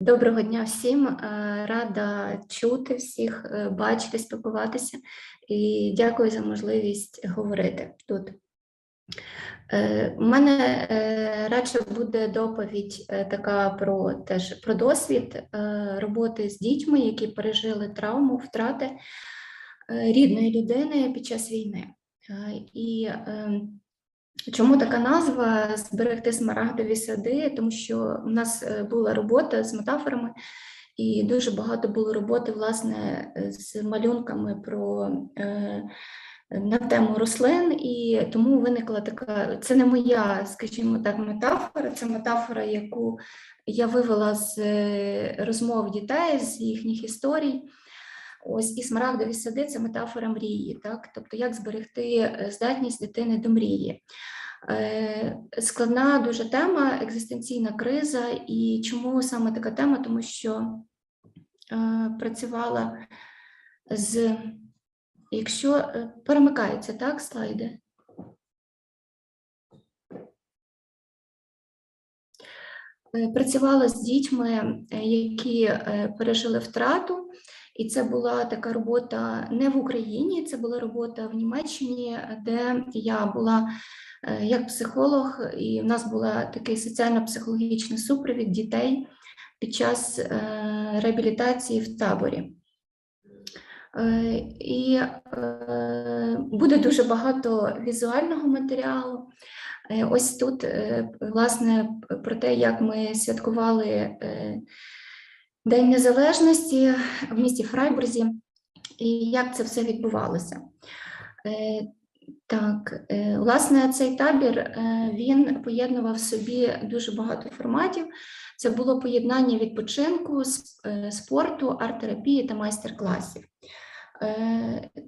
Доброго дня всім. Е, Рада чути всіх, е, бачити, спілкуватися і дякую за можливість говорити тут. Е, У мене радше буде доповідь така про теж про досвід роботи з дітьми, які пережили травму, втрати рідної людини під час війни. І ем, Чому така назва зберегти смарагдові сади? Тому що в нас е, була робота з метафорами, і дуже багато було роботи власне з малюнками про е, на тему рослин, і тому виникла така. Це не моя, скажімо так, метафора, це метафора, яку я вивела з е, розмов дітей, з їхніх історій. Ось і смарагдові сади це метафора мрії, так? Тобто, як зберегти е, здатність дитини до мрії. Е, Складна дуже тема, екзистенційна криза. І чому саме така тема? Тому що е, працювала з, якщо перемикаються так, слайди. Працювала з дітьми, які пережили втрату, і це була така робота не в Україні, це була робота в Німеччині, де я була е, як психолог, і в нас була такий соціально-психологічний супровід дітей під час е, реабілітації в таборі. Е, І буде дуже багато візуального матеріалу. Ось тут, власне, про те, як ми святкували День Незалежності в місті Фрайбурзі, і як це все відбувалося. Е, Так, е, власне, цей табір е, він поєднував в собі дуже багато форматів. Це було поєднання відпочинку, спорту, арт-терапії та майстер-класів.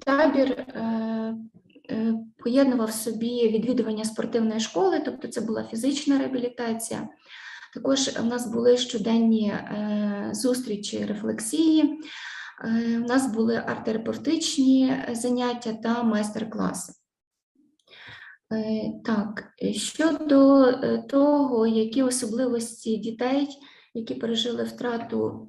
Табір поєднував в собі відвідування спортивної школи, тобто це була фізична реабілітація. Також в нас були щоденні е, зустрічі, рефлексії. Е, У нас були арт-терапевтичні заняття та майстер-класи. Е, Так, е, щодо е, того, які особливості дітей, які пережили втрату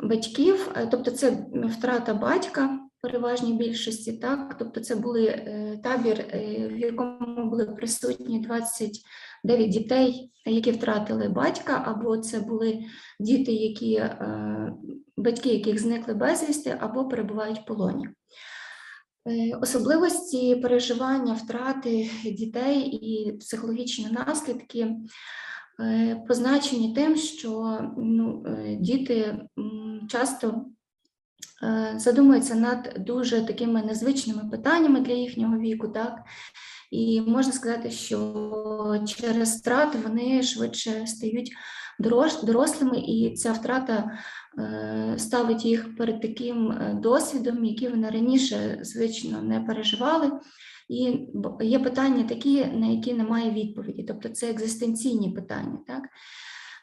батьків, е, тобто це втрата батька переважній більшості, так, тобто це були е, табір, е, в якому були присутні 29 дітей, які втратили батька, або це були діти, які, е, батьки, яких зникли безвісти, або перебувають в полоні. Особливості переживання втрати дітей і психологічні наслідки позначені тим, що ну, діти часто задумуються над дуже такими незвичними питаннями для їхнього віку, так? І можна сказати, що через втрату вони швидше стають дорослими, і ця втрата е, ставить їх перед таким е, досвідом, який вони раніше звично не переживали. І є питання такі, на які немає відповіді, тобто це екзистенційні питання. Так?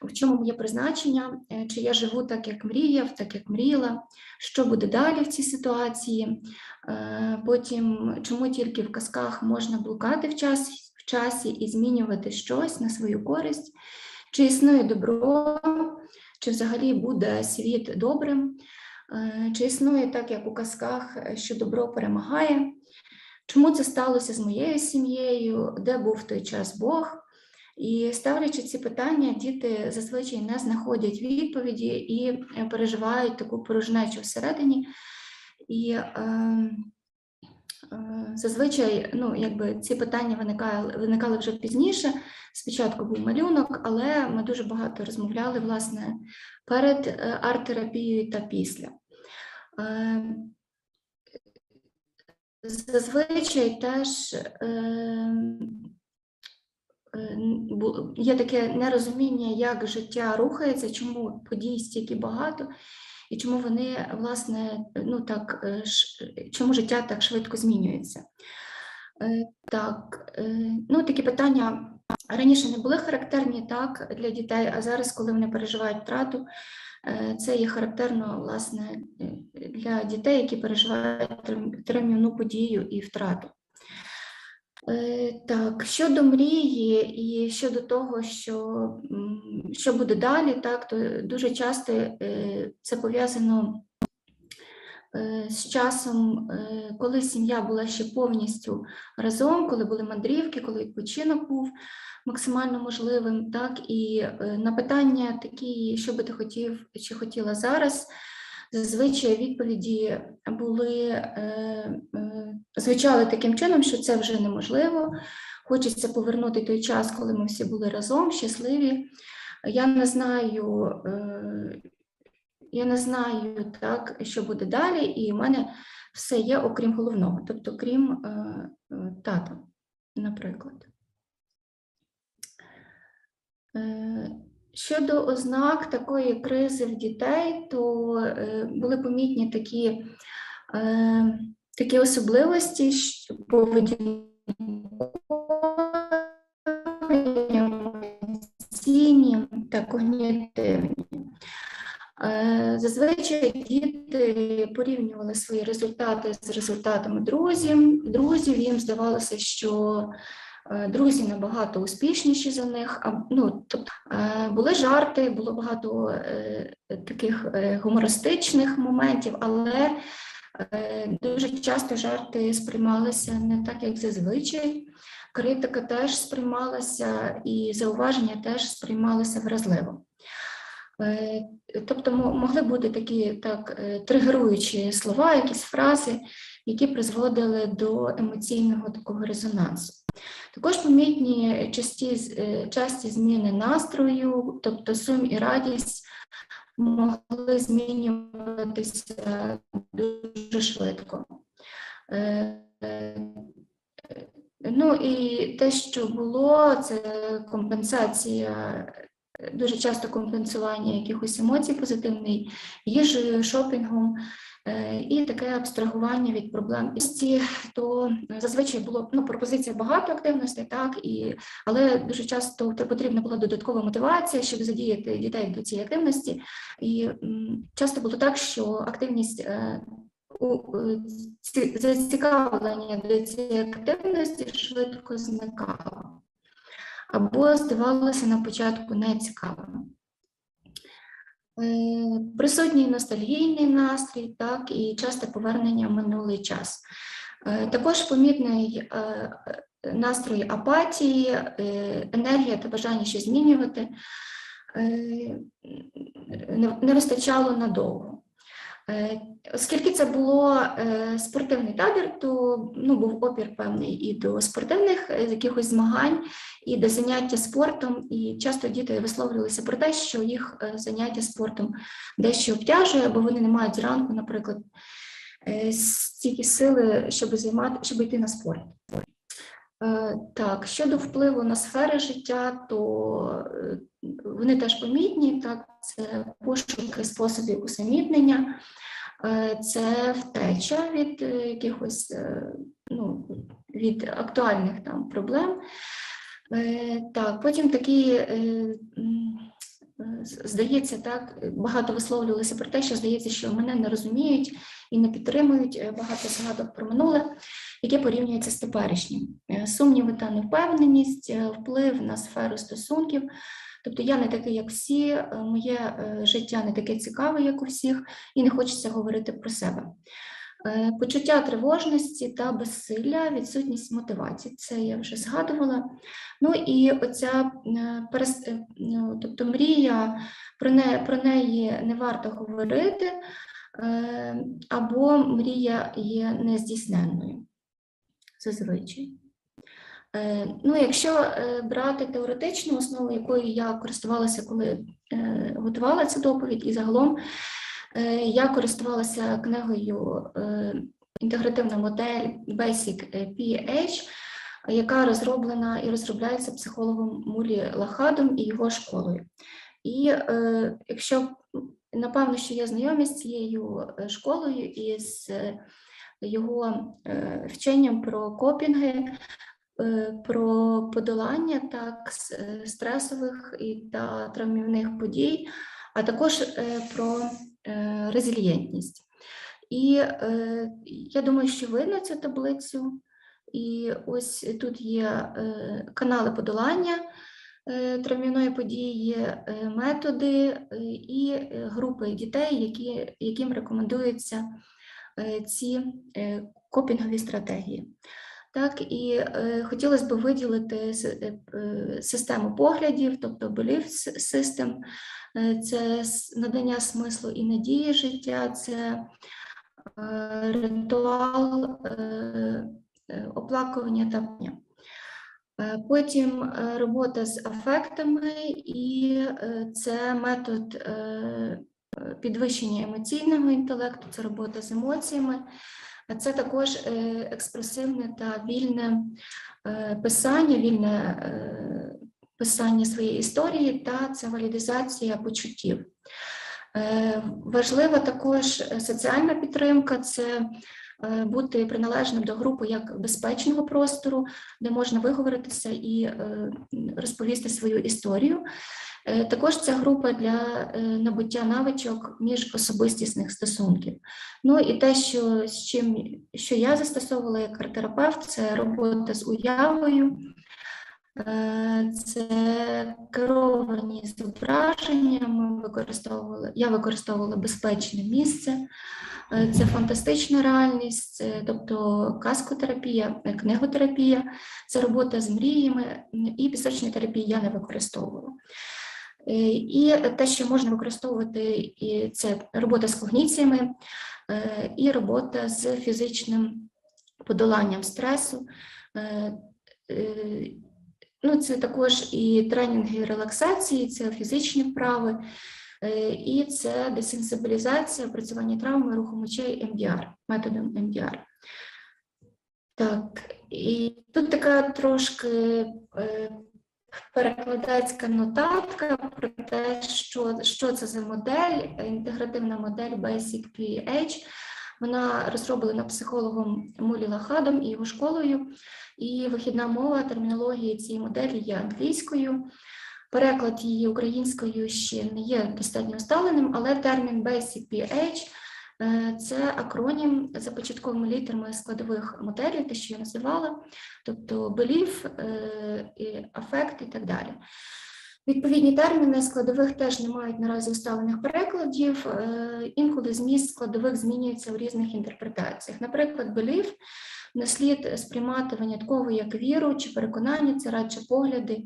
В чому моє призначення? Е, Чи я живу так, як мріяв, так як мріяла? Що буде далі в цій ситуації? Е, Потім, чому тільки в казках можна блукати в часі, в часі і змінювати щось на свою користь? Чи існує добро, чи взагалі буде світ добрим? Е, Чи існує так, як у казках, що добро перемагає? Чому це сталося з моєю сім'єю? Де був в той час Бог? І ставлячи ці питання, діти зазвичай не знаходять відповіді і е, переживають таку порожнечу всередині. І е, е, зазвичай ну, якби ці питання виникали, виникали вже пізніше. Спочатку був малюнок, але ми дуже багато розмовляли власне перед е, арт-терапією та після. Е, Зазвичай теж е, є таке нерозуміння, як життя рухається, чому подій стільки багато, і чому вони, власне, ну так, е, чому життя так швидко змінюється. Е, Так, е, ну такі питання раніше не були характерні так для дітей, а зараз, коли вони переживають втрату, е, це є характерно власне е, для дітей, які переживають травмівну подію і втрату. Е, Так, щодо мрії і щодо того, що, що буде далі, так, то дуже часто е, це пов'язано е, з часом, коли сім'я була ще повністю разом, коли були мандрівки, коли відпочинок був максимально можливим, так, і на питання такі, що би ти хотів чи хотіла зараз, зазвичай відповіді були е, е, звучали таким чином, що це вже неможливо. Хочеться повернути той час, коли ми всі були разом, щасливі. Я не знаю, е, я не знаю, так, що буде далі, і в мене все є, окрім головного, тобто крім тата, наприклад. Щодо ознак такої кризи в дітей, то е, були помітні такі, е, такі особливості що поведінкові, та когнітивні. Е, Зазвичай діти порівнювали свої результати з результатами друзів. Друзів їм здавалося, що друзі набагато успішніші за них. Ну, тобто, е, були жарти, було багато е, таких е, гумористичних моментів, але е, дуже часто жарти сприймалися не так, як зазвичай. Критика теж сприймалася, і зауваження теж сприймалися вразливо. Е, Тобто могли бути такі так е, тригеруючі слова, якісь фрази, які призводили до емоційного такого резонансу. Також помітні часті, е, часті зміни настрою, тобто сум і радість могли змінюватися дуже швидко. Е, е, Ну і те, що було, це компенсація, дуже часто компенсування якихось емоцій позитивний, їжею, шопінгом і таке абстрагування від проблем. І ці, то зазвичай було ну, пропозиція багато активностей, так, і, але дуже часто потрібна була додаткова мотивація, щоб задіяти дітей до цієї активності. І часто було так, що активність е, е, зацікавлення до цієї активності швидко зникало або здавалося на початку нецікавим. Е, Присутній ностальгійний настрій, так, і часте повернення в минулий час. Е, Також помітний е, настрій апатії, енергія та бажання щось змінювати не вистачало надовго. Е, Оскільки це було е, спортивний табір, то ну, був опір певний і до спортивних е, якихось змагань, і до заняття спортом. І часто діти висловлювалися про те, що їх заняття спортом дещо обтяжує, бо вони не мають зранку, наприклад, стільки сили, щоб займати, щоб йти на спорт. Е, Так, щодо впливу на сфери життя, то е, вони теж помітні. Так, це пошуки способів усамітнення, е, це втеча від якихось ну, від актуальних там проблем. Так, потім такі. Здається, так багато висловлювалося про те, що здається, що мене не розуміють і не підтримують багато згадок про минуле, яке порівнюється з теперішнім. Е, Сумніви та невпевненість, е, вплив на сферу стосунків. Тобто я не такий, як всі, е, моє життя не таке цікаве, як у всіх, і не хочеться говорити про себе. Почуття тривожності та безсилля, відсутність мотивації. Це я вже згадувала. Ну і оця ну, тобто мрія, про неї, про неї не варто говорити, або мрія є нездійсненною зазвичай. Е, Ну, якщо е, брати теоретичну основу, якою я користувалася, коли е, готувала цю доповідь, і загалом я користувалася книгою Інтегративна модель Basic PH, яка розроблена і розробляється психологом Мулі Лахадом і його школою. І якщо напевно, що є знайомі з цією школою і з його е, вченням про копінги, е, про подолання так, е, стресових і та травмівних подій, а також про резильєнтність. І я думаю, що видно цю таблицю. І ось тут є канали подолання травмяної події, методи і групи дітей, які, яким рекомендуються е, ці е, копінгові стратегії. Так, і е, хотілося б виділити е, е, систему поглядів, тобто belief system, Е, це надання смислу і надії життя, це е, ритуал е, е, оплакування та пня. Е, Потім е, робота з афектами, і е, це метод е, е, підвищення емоційного інтелекту, це робота з емоціями. Це також е, експресивне та вільне е, писання, вільне е, писання своєї історії та це валідизація почуттів. Важлива також соціальна підтримка, це бути приналежним до групи як безпечного простору, де можна виговоритися і розповісти свою історію. Е, Також це група для е, набуття навичок міжособистісних стосунків. Ну і те, що з чим що я застосовувала як арт-терапевт, це робота з уявою, Е, це керовані зображеннями, я використовувала безпечне місце, це фантастична реальність, тобто казкотерапія, книготерапія, це робота з мріями і пісочні терапії я не використовувала. Е, І те, що можна використовувати, і це робота з когніціями е, і робота з фізичним подоланням стресу. Е, Ну, це також і тренінги релаксації, це фізичні вправи, і це десенсибілізація, опрацювання травми, руху мочей МДР, методом МДР. Так, і тут така трошки перекладацька нотатка про те, що, що це за модель, інтегративна модель Basic PH. Вона розроблена психологом Мулі Лахадом і його школою, і вихідна мова термінології цієї моделі є англійською. Переклад її українською ще не є достатньо усталеним, але термін Basic PH це акронім започатковими літерами складових моделей, те, що я називала, тобто belief, е, і так далі. Відповідні терміни складових теж не мають наразі усталених перекладів. е, Інколи зміст складових змінюється у різних інтерпретаціях. Наприклад, belief не слід сприймати винятково як віру чи переконання, це радше погляди.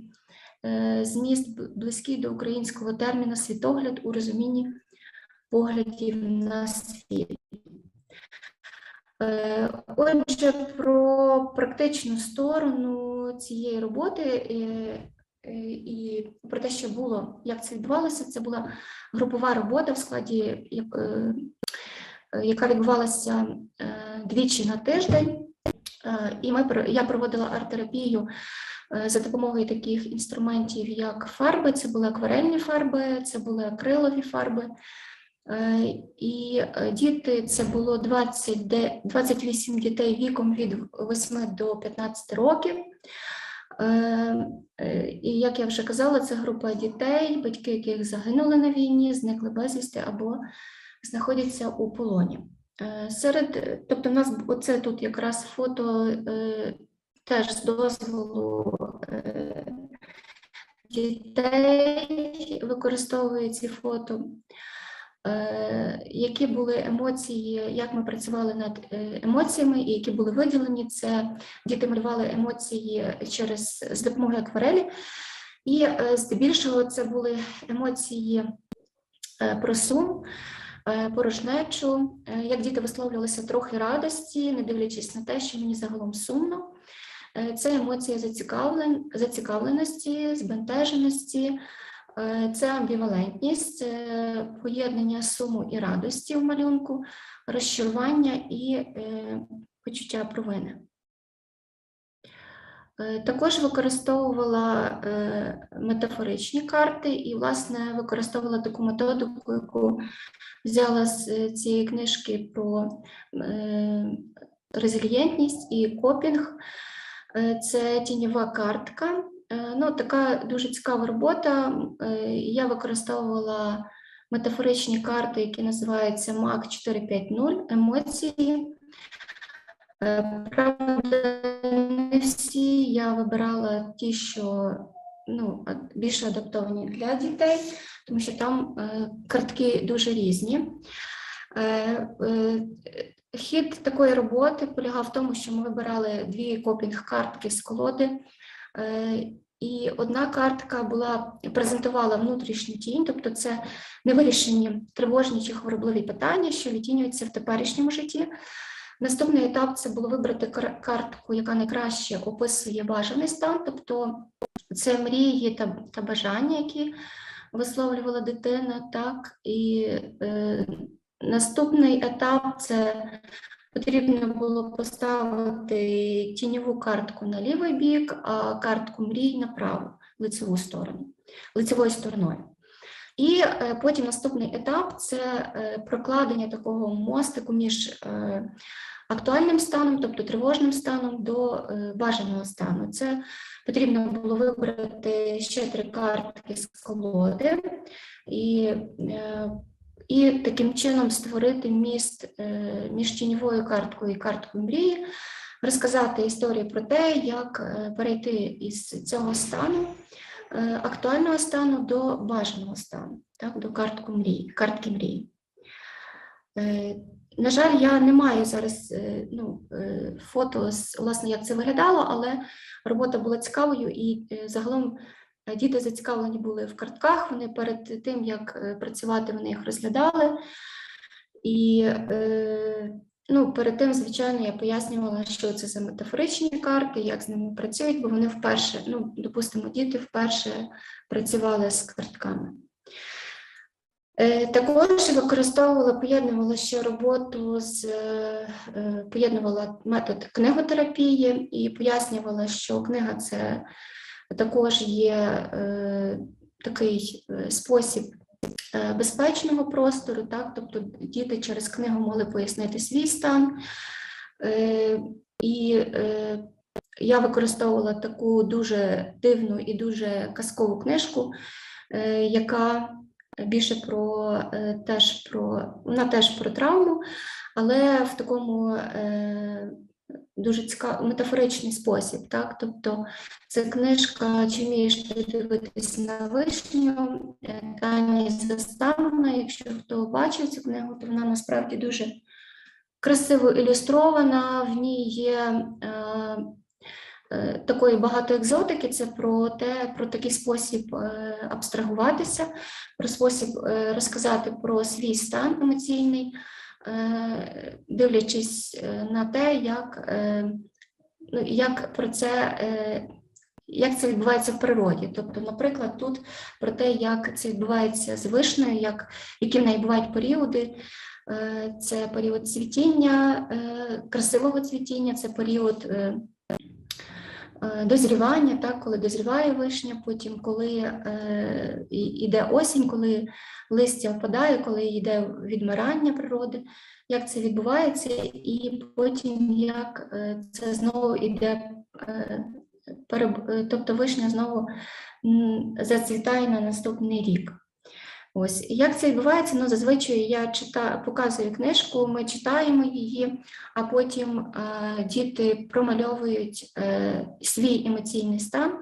Е, Зміст близький до українського терміна світогляд у розумінні поглядів на світ. Е, Отже, про практичну сторону цієї роботи е, е, і про те, що було, як це відбувалося, це була групова робота в складі, як- яка відбувалася двічі на тиждень. І ми я проводила арт-терапію за допомогою таких інструментів, як фарби, це були акварельні фарби, це були акрилові фарби. Е, І е, діти це було 20, де- 28 дітей віком від 8 до 15 років. Е, І як я вже казала, це група дітей, батьки яких загинули на війні, зникли безвісти або знаходяться у полоні. Серед, тобто, в нас оце тут якраз фото теж з дозволу дітей використовує ці фото. Е, Які були емоції, як ми працювали над е, емоціями, і які були виділені, це діти малювали емоції через з допомогою акварелі, і е, здебільшого це були емоції про сум, порожнечу, як діти висловлювалися трохи радості, не дивлячись на те, що мені загалом сумно. Це емоція зацікавлен, зацікавленості, збентеженості, це амбівалентність, поєднання суму і радості в малюнку, розчарування і е, почуття провини. Е, Також використовувала е, метафоричні карти і, власне, використовувала таку методику, яку взяла з е, цієї книжки про е, резильєнтність і копінг. Е, Це тіньова картка. Е, Ну, така дуже цікава робота. Е, Я використовувала метафоричні карти, які називаються МАК 450 емоції. Е, Правда, не всі я вибирала ті, що ну, а- більш адаптовані для дітей, тому що там картки дуже різні. Хід такої роботи полягав в тому, що ми вибирали дві копінг-картки з колоди. Е, І одна картка була презентувала внутрішню тінь, тобто це невирішені тривожні чи хворобливі питання, що відтінюються в теперішньому житті. Наступний етап це було вибрати картку, яка найкраще описує бажаний стан, тобто це мрії та, та бажання, які висловлювала дитина. Так і е, наступний етап це потрібно було поставити тіньову картку на лівий бік, а картку мрій на праву лицеву сторону, лицевою стороною. І е, потім наступний етап це е, прокладення такого мостику між е, актуальним станом, тобто тривожним станом, до бажаного стану. Це потрібно було вибрати ще три картки з колоди і, і таким чином створити міст е, між тіньовою карткою і карткою мрії, розказати історію про те, як е, перейти із цього стану е, актуального стану до бажаного стану, так, до картку мрії, картки мрії. На жаль, я не маю зараз ну, фото, з, власне, як це виглядало, але робота була цікавою і загалом діти зацікавлені були в картках. Вони перед тим, як е, працювати, вони їх розглядали. І е, ну, перед тим, звичайно, я пояснювала, що це за метафоричні карти, як з ними працюють, бо вони вперше, ну, допустимо, діти вперше працювали з картками. Е, Також використовувала, поєднувала ще роботу з е, е, поєднувала метод книготерапії і пояснювала, що книга це також є е, такий е, спосіб е, безпечного простору, так, тобто діти через книгу могли пояснити свій стан. І я використовувала таку дуже дивну і дуже казкову книжку, яка більше про теж про вона теж про травму, але в такому дуже цікавий метафоричний спосіб. Так? Тобто це книжка Чи вмієш ти дивитись на вишню е, Тані Заставна. Якщо хто бачив цю книгу, то вона насправді дуже красиво ілюстрована. В ній є е, е, такої багато екзотики. Це про те, про такий спосіб е, абстрагуватися, про спосіб е, розказати про свій стан емоційний, дивлячись е, на те, як, е, ну, як про це. е, Як це відбувається в природі? Тобто, наприклад, тут про те, як це відбувається з вишнею, як, які в неї бувають періоди. Е, Це період цвітіння, е, красивого цвітіння, це період е, е, дозрівання, так, коли дозріває вишня, потім коли е, іде осінь, коли листя впадає, коли йде відмирання природи, як це відбувається, і потім як е, це знову е, переб- е, тобто вишня знову зацвітає на наступний рік. Ось як це відбувається? Ну, зазвичай я читаю, показую книжку, ми читаємо її, а потім е, діти промальовують е, свій емоційний стан,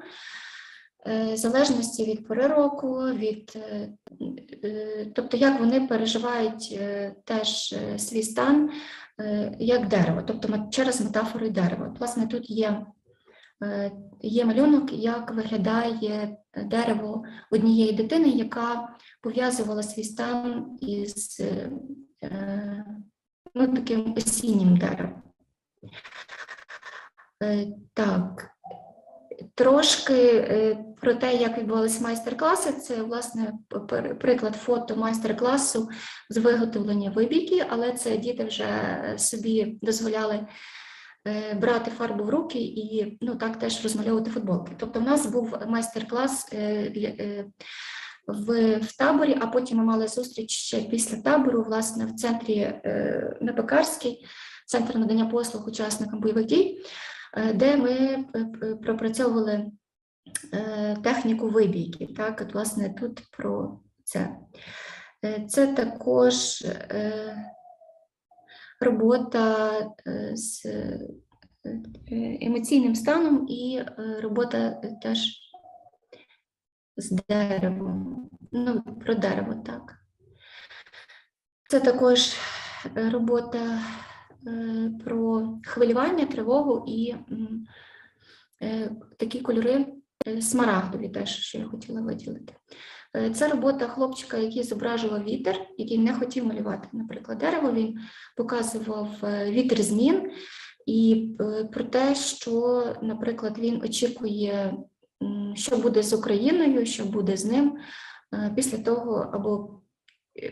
е, в залежності від пори року, від, е, е, тобто як вони переживають е, теж е, свій стан е, як дерево, тобто через метафору дерева. Власне, тут є, е, є малюнок, як виглядає дерево однієї дитини, яка пов'язувала свій стан із е, е, ну, таким осіннім деревом. Е, Так, трошки про те, як відбувалися майстер-класи, це власне приклад фото майстер-класу з виготовлення вибійки, але це діти вже собі дозволяли брати фарбу в руки і ну, так теж розмальовувати футболки. Тобто, в нас був майстер-клас е, е, в, в таборі, а потім ми мали зустріч ще після табору, власне, в центрі е, на Пекарській, центр надання послуг учасникам бойових дій, е, де ми е, е, пропрацьовували е, техніку вибійки. Так, от, власне, тут про це. Е, Це також е, робота е, з е, е, емоційним станом і робота теж з деревом. Ну, про дерево, так. Це також робота про хвилювання, тривогу і такі кольори смарагдові, теж, що я хотіла виділити. Е, Це робота хлопчика, який зображував вітер, який не хотів малювати, наприклад, дерево. Він показував е, вітер змін і е, про те, що, наприклад, він очікує, що буде з Україною, що буде з ним після того, або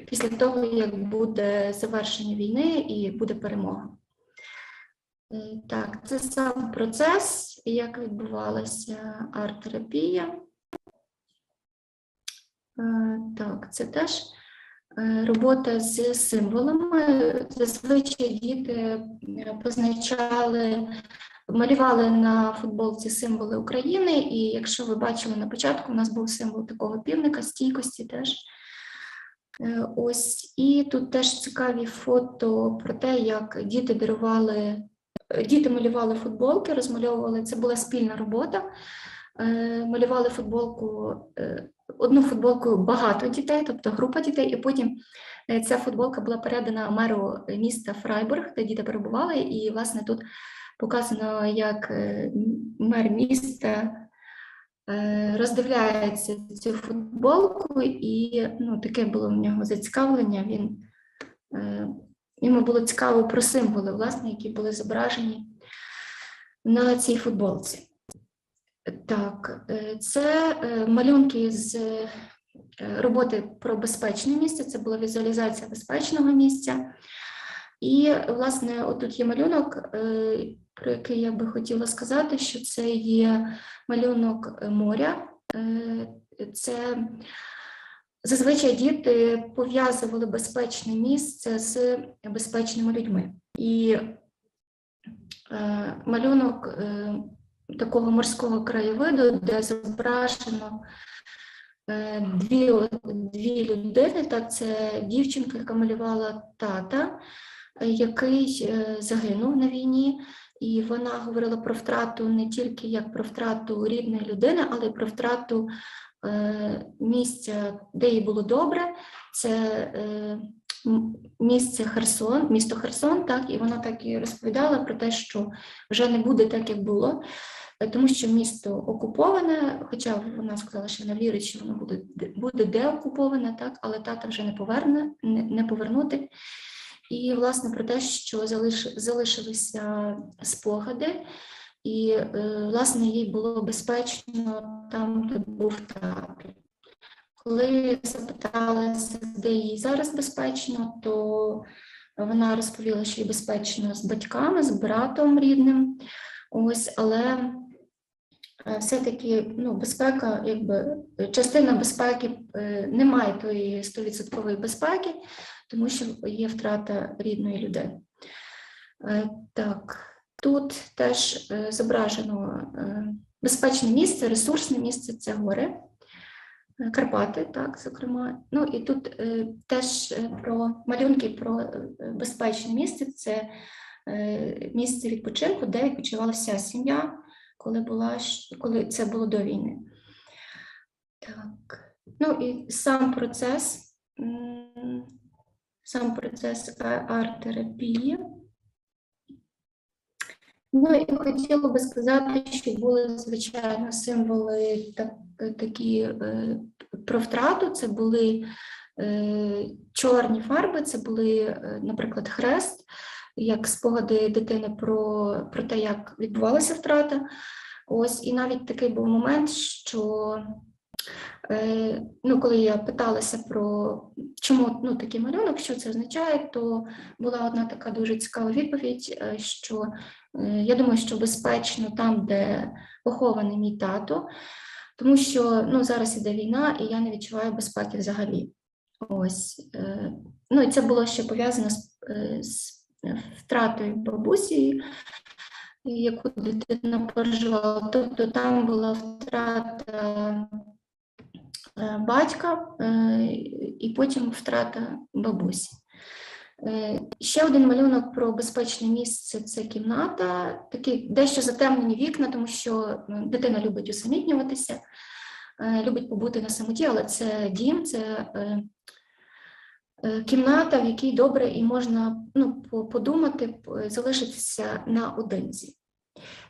після того, як буде завершення війни і буде перемога. Так, це сам процес, як відбувалася арт-терапія. Е, Так, це теж е, робота з символами. Зазвичай діти е, позначали, малювали на футболці символи України, і якщо ви бачили на початку, у нас був символ такого півника, стійкості теж. Ось, і тут теж цікаві фото про те, як діти дарували, діти малювали футболки, розмальовували. Це була спільна робота. Е, Малювали футболку, е, одну футболку багато дітей, тобто група дітей, і потім е, ця футболка була передана меру міста Фрайбург, де діти перебували, і власне тут показано, як мер міста роздивляється цю футболку, і ну, таке було в нього зацікавлення. Він, йому було цікаво про символи, власне, які були зображені на цій футболці. Так, е, це е, малюнки з е, роботи про безпечне місце. Це була візуалізація безпечного місця. І, власне, отут є малюнок, про який я би хотіла сказати, що це є малюнок моря. Це зазвичай діти пов'язували безпечне місце з безпечними людьми. І малюнок такого морського краєвиду, де зображено е, дві, дві людини. Так, це дівчинка, яка малювала тата, який е, загинув на війні. І вона говорила про втрату не тільки як про втрату рідної людини, але й про втрату е, місця, де їй було добре. Це е, місце Херсон, місто Херсон, так, і вона так і розповідала про те, що вже не буде так, як було, тому що місто окуповане, хоча вона сказала, що вона вірить, що воно буде, буде деокуповане, так, але тата вже не поверне, не, не повернути. І, власне, про те, що залиш, залишилися спогади, і, е, власне, їй було безпечно там, де був тато. Коли запиталася, де їй зараз безпечно, то вона розповіла, що їй безпечно з батьками, з братом рідним. Ось, але е, все-таки ну, безпека, якби частина безпеки е, немає тої 100% безпеки, тому що є втрата рідної людини. Е, Так, тут теж е, зображено е, безпечне місце, ресурсне місце це гори. Е, Карпати, так, зокрема. Ну і тут е, теж е, про малюнки про е, безпечне місце. Це е, місце відпочинку, де відпочивала вся сім'я, коли була коли це було до війни. Так. Ну і сам процес, сам процес арт-терапії. Ну і хотіла би сказати, що були звичайно символи так, такі е, про втрату. Це були е, чорні фарби, це були, е, наприклад, хрест, як спогади дитини про, про те, як відбувалася втрата. Ось і навіть такий був момент, що е, ну, коли я питалася про чому ну, такий малюнок, що це означає, то була одна така дуже цікава відповідь, е, що Е, Я думаю, що безпечно там, де похований мій тато, тому що ну, зараз іде війна, і я не відчуваю безпеки взагалі. Ось. Ну і це було ще пов'язано з, з втратою бабусі, яку дитина переживала. Тобто там була втрата е, батька е, і потім втрата бабусі. Е, Ще один малюнок про безпечне місце це кімната, такі дещо затемнені вікна, тому що ну, дитина любить усамітнюватися, любить побути на самоті, але це дім, це кімната, в якій добре і можна ну, подумати, залишитися наодинці.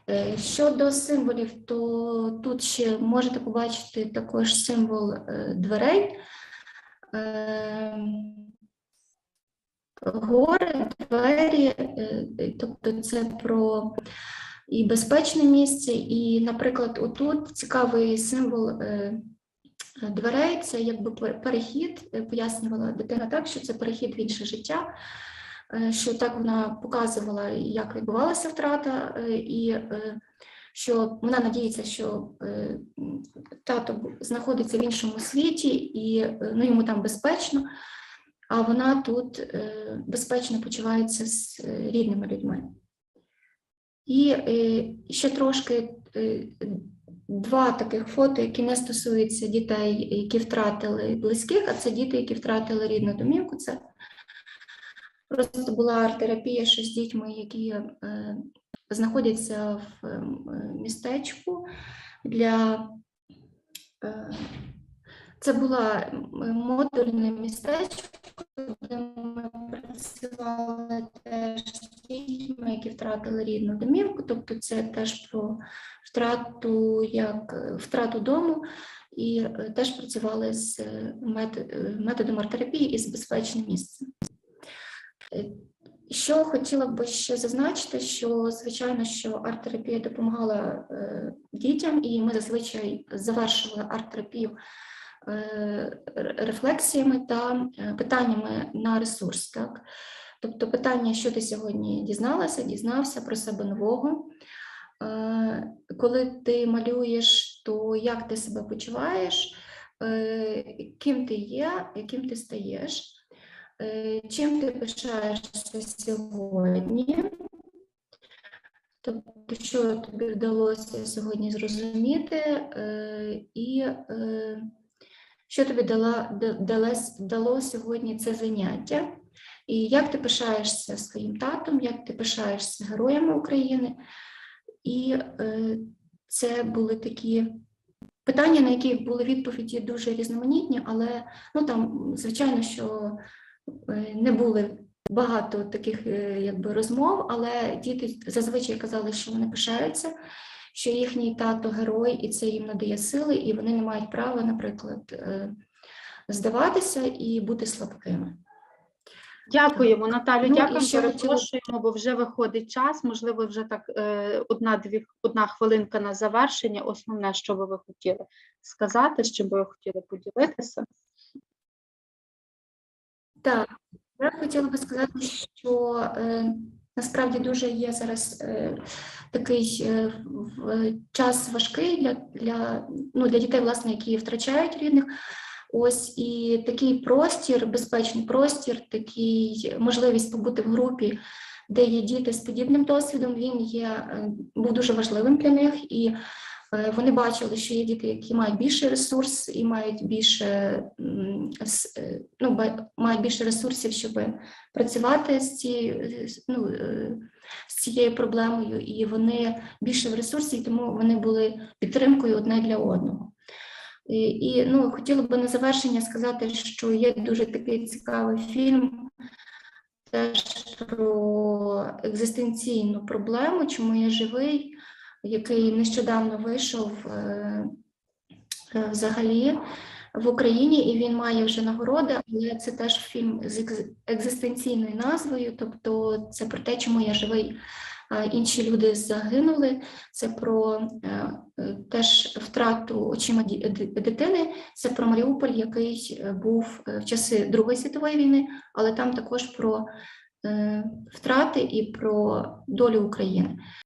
Е, Щодо символів, то тут ще можете побачити також символ е, дверей. Е, Гори, двері, е, е, тобто це про і безпечне місце, і, наприклад, отут цікавий символ е, дверей, це якби перехід, е, пояснювала дитина так, що це перехід в інше життя, е, що так вона показувала, як відбувалася втрата, е, і що вона надіється, що тато знаходиться в іншому світі, і ну, йому там безпечно а вона тут безпечно почувається з рідними людьми. І ще трошки два таких фото, які не стосуються дітей, які втратили близьких, а це діти, які втратили рідну домівку. Це просто була арт-терапія ще з дітьми, які е, знаходяться в е, містечку для. е, Це була модульне містечко, де ми працювали теж з дітьми, які втратили рідну домівку, тобто це теж про втрату як е, втрату дому, і е, теж працювали з е, мет- методом арт-терапії і з безпечним місцем. Що хотіла б ще зазначити, що звичайно, що арт-терапія допомагала е, дітям, і ми зазвичай завершували арт-терапію е, рефлексіями та питаннями на ресурс. Так? Тобто питання, що ти сьогодні дізналася, дізнався про себе нового. Коли ти малюєш, то як ти себе почуваєш, Е, ким ти є, яким ти стаєш, Е, чим ти пишаєшся сьогодні. Тобто, що тобі вдалося сьогодні зрозуміти, е, і що тобі дала, да- дало сьогодні це заняття, і як ти пишаєшся своїм татом, як ти пишаєшся героями України. І е, це були такі питання, на які були відповіді дуже різноманітні, але ну там, звичайно, що е, не були багато таких е, якби розмов, але діти зазвичай казали, що вони пишаються, що їхній тато герой, і це їм надає сили, і вони не мають права, наприклад, здаватися і бути слабкими. Дякуємо, Наталю. Ну, дякуємо. ще хотіла- Перепрошуємо, бо вже виходить час. Можливо, вже так е, одна-дві одна хвилинка на завершення. Основне, що би ви хотіли сказати, з чим би ви хотіли поділитися. Так, я хотіла би сказати, що е, насправді дуже є зараз е, такий е, час важкий для, для, ну, для дітей, власне, які втрачають рідних. Ось і такий простір, безпечний простір, такий можливість побути в групі, де є діти з подібним досвідом. Він є е, був дуже важливим для них, і е, вони бачили, що є діти, які мають більший ресурс і мають більше е, ну, мають більше ресурсів, щоб працювати з цією ну, з цією проблемою, і вони більше в ресурсі, тому вони були підтримкою одне для одного. І, і ну, хотіла би на завершення сказати, що є дуже такий цікавий фільм теж про екзистенційну проблему, чому я живий, який нещодавно вийшов е, е, взагалі в Україні, і він має вже нагороди, але це теж фільм з екзистенційною назвою, тобто це про те, чому я живий. Інші люди загинули. Це про е, е, теж втрату очима дитини. Це про Маріуполь, який е, був в часи Другої світової війни, але там також про втрати і про долю України.